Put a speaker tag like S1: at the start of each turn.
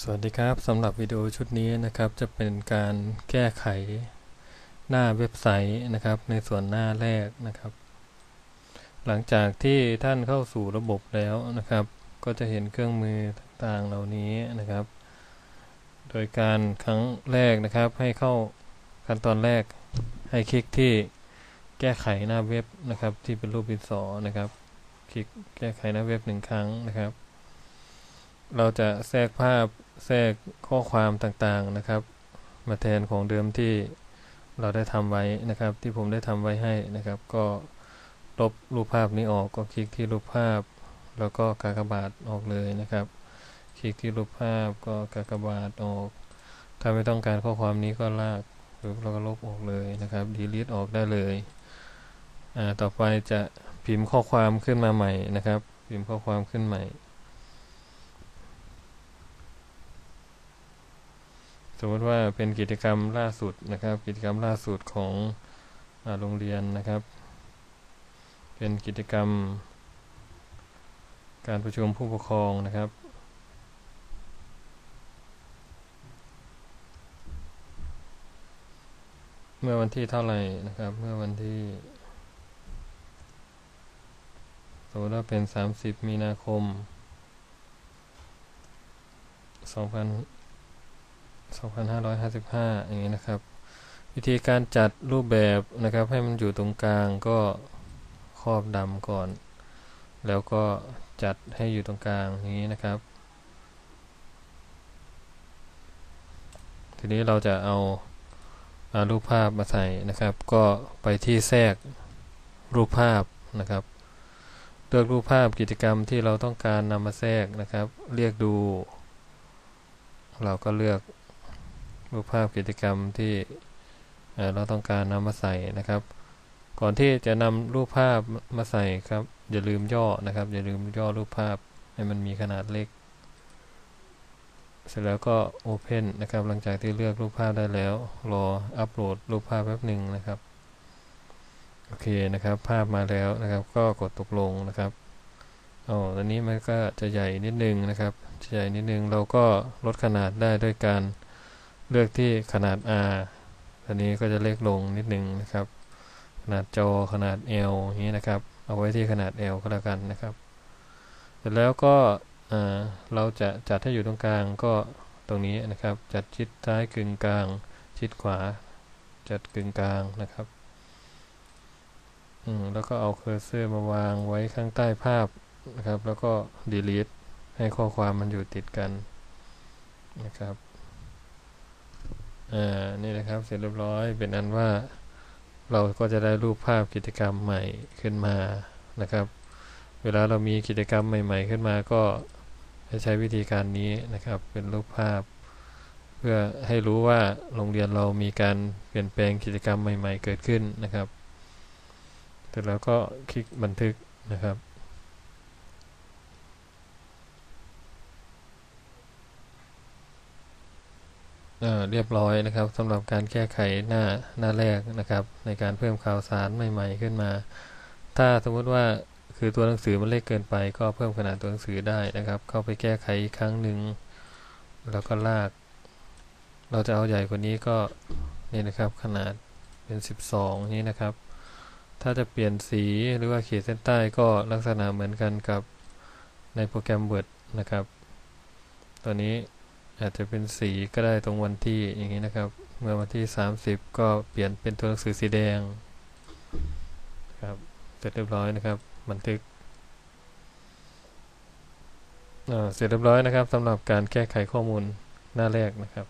S1: สวัสดีครับสำหรับวิดีโอชุดนี้นะครับ จะเป็นการแก้ไขหน้าเว็บไซต์นะครับ ในส่วนหน้าแรกนะครับ หลังจากที่ท่านเข้าสู่ระบบแล้วนะครับ ก็จะเห็นเครื่องมือต่างๆเหล่านี้นะครับ โดยการครั้งแรกนะครับ ให้เข้าขั้นตอนแรกให้คลิกที่แก้ไขหน้าเว็บนะครับ ที่เป็นรูปดินสอนะครับ คลิกแก้ไขหน้าเว็บหนึ่งครั้งนะครับ เราจะแทรกภาพแทรกข้อความต่างๆนะครับ มาแทนของเดิมที่เราได้ทำไว้นะครับ ที่ผมได้ทำไว้ให้นะครับ ก็ลบรูปภาพนี้ออกก็คลิกที่รูปภาพ แล้วก็กากบาทออกเลยนะครับ คลิกที่รูปภาพก็กากบาทออก ถ้าไม่ต้องการข้อความนี้ก็ลากหรือเราก็ลบออกเลยนะครับดีลิทออกได้เลยอ่าต่อไปจะพิมพ์ข้อความขึ้นมาใหม่นะครับ พิมพ์ข้อความขึ้นใหม่ มมติว่าเป็นกิจกรรมล่าสุดนะครับ กิจกรรมล่าสุดของอโรงเรียนนะครับ เป็นกิจกรรม การประชุมผู้ปกครองนะครับ เมื่อวันที่เท่าไหร่นะครับ เมื่อวันที่สมมติว่าเป็น 30 มีนาคม 2000 2555 อย่างนี้นะครับ วิธีการจัดรูปแบบนะครับ ให้มันอยู่ตรงกลางก็ครอบดำก่อน แล้วก็จัดให้อยู่ตรงกลางอย่างนี้นะครับ ทีนี้เราจะเอาเอารูปภาพมาใส่นะครับ ก็ไปที่แทรกรูปภาพนะครับ เลือกรูปภาพกิจกรรมที่เราต้องการนำมาแทรกนะครับ เรียกดู เราก็เลือก รูปภาพกิจกรรมที่เราต้องการนำมาใส่นะครับ ก่อนที่จะนำรูปภาพมาใส่ครับอย่าลืมย่อนะครับ อย่าลืมย่อรูปภาพให้มันมีขนาดเล็ก เสร็จแล้วก็ Open นะครับ หลังจากที่เลือกรูปภาพได้แล้ว รออัปโหลดรูปภาพแป๊บหนึ่งนะครับ โอเคนะครับ ภาพมาแล้วนะครับ ก็กดตกลงนะครับอ๋อตอนนี้มันก็จะใหญ่นิดนึงนะครับจะใหญ่นิดนึง เราก็ลดขนาดได้ด้วยการ เลือกที่ขนาด R ตอนนี้ก็จะเล็กลงนิดนึงนะครับ ขนาดจอขนาด L อย่างนี้นะครับ เอาไว้ที่ขนาด L ก็แล้วกันนะครับเสร็จแล้วก็เราจะจัดให้อยู่ตรงกลางก็ตรงนี้นะครับ จัดชิดซ้ายกึ่งกลาง ชิดขวา จัดกึ่งกลางนะครับอืมแล้วก็เอาเคอร์เซอร์มาวางไว้ข้างใต้ภาพนะครับ แล้วก็ delete ให้ข้อความมันอยู่ติดกันนะครับ อ่านี่นะครับเสร็จเรียบร้อยเป็นอันว่าเราก็จะได้รูปภาพกิจกรรมใหม่ขึ้นมานะครับ เวลาเรามีกิจกรรมใหม่ ๆ ขึ้นมาก็ใช้วิธีการนี้นะครับ เป็นรูปภาพ เพื่อให้รู้ว่าโรงเรียนเรามีการเปลี่ยนแปลงกิจกรรมใหม่ ๆ เกิดขึ้นนะครับ เสร็จแล้วก็คลิกบันทึกนะครับ เรียบร้อยนะครับสำหรับการแก้ไขหน้าหน้าแรกนะครับ ในการเพิ่มข่าวสารใหม่ ๆ ขึ้นมา ถ้าสมมติว่าคือตัวหนังสือมันเล็กเกินไป ก็เพิ่มขนาดตัวหนังสือได้นะครับ เข้าไปแก้ไขอีกครั้งหนึ่งแล้วก็ลาก เราจะเอาใหญ่กว่านี้ก็นี่นะครับขนาดเป็น 12 นี้นะครับ ถ้าจะเปลี่ยนสีหรือว่าขีดเส้นใต้ก็ลักษณะเหมือนกันกับในโปรแกรม Word นะครับ ตัวนี้ อาจจะเป็นสีก็ได้ตรงวันที่อย่างนี้นะครับ เมื่อวันที่ 30 ก็เปลี่ยนเป็นตัวหนังสือสีแดงครับเสร็จเรียบร้อยนะครับ บันทึกเสร็จเรียบร้อยนะครับสำหรับการแก้ไขข้อมูลหน้าแรกนะครับ